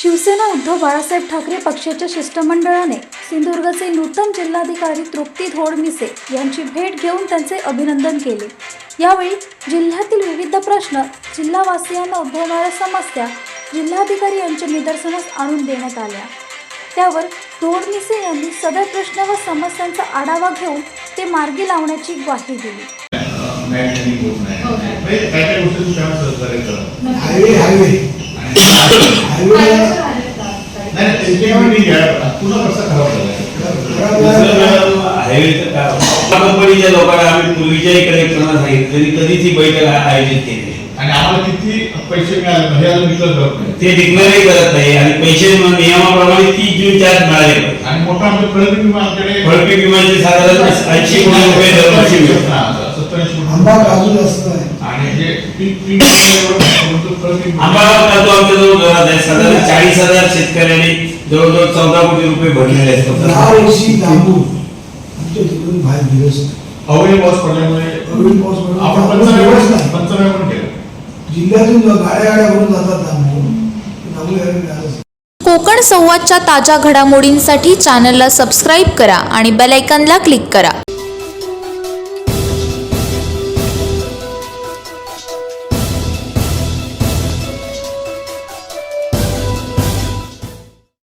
शिवसेना उद्धव बाळासाहेब ठाकरे पक्षाच्या शिष्टमंडळाने सिंधुदुर्गचे नूतन जिल्हाधिकारी तृप्ती धोडमिसे यांची भेट घेऊन त्यांचे अभिनंदन केले. यावेळी जिल्ह्यातील विविध प्रश्न जिल्हावासियांना उद्भवणाऱ्या समस्या जिल्हाधिकारी यांच्या निदर्शनास आणून देण्यात आल्या. त्यावर धोडमिसे यांनी सदर प्रश्न व समस्यांचा आढावा घेऊन ते मार्गी लावण्याची ग्वाही दिली. कंपनीच्या लोकांना आम्ही पूर्वीच्याही कलेक्टरना सांगितलं त्यांनी कधीच ही बैठक आयोजित केली. आणि आम्हाला किती पैसे मिळाले ते डिक्लेअरही करत नाही आणि पैसे नियमाप्रमाणे तीस जून चार मिळाले. आणि मोठा आमच्या प्रगती विमा आमच्याकडे फळपीक विम्याचे साधारण ऐंशी कोटी रुपये दरवर्षी मिळतात. सत्तर ऐंशी कोटी आंबा काजू जास्त आहे आणि जे पीक पीक आंबा आहे साधारण चाळीस हजार शेतकऱ्यांनी जवळजवळ चौदा कोटी रुपये भरलेले आहेत. अवैध पाऊस पडल्यामुळे अवैध पाऊस आपण पंचनामे गेलोच नाही. पंचनामे पण केलं जिल्ह्यातून गाड्या गाड्या भरून जातात. कोकण संवादच्या ताज्या घडामोडींसाठी चॅनलला सबस्क्राईब करा आणि बेल आयकॉनला क्लिक करा.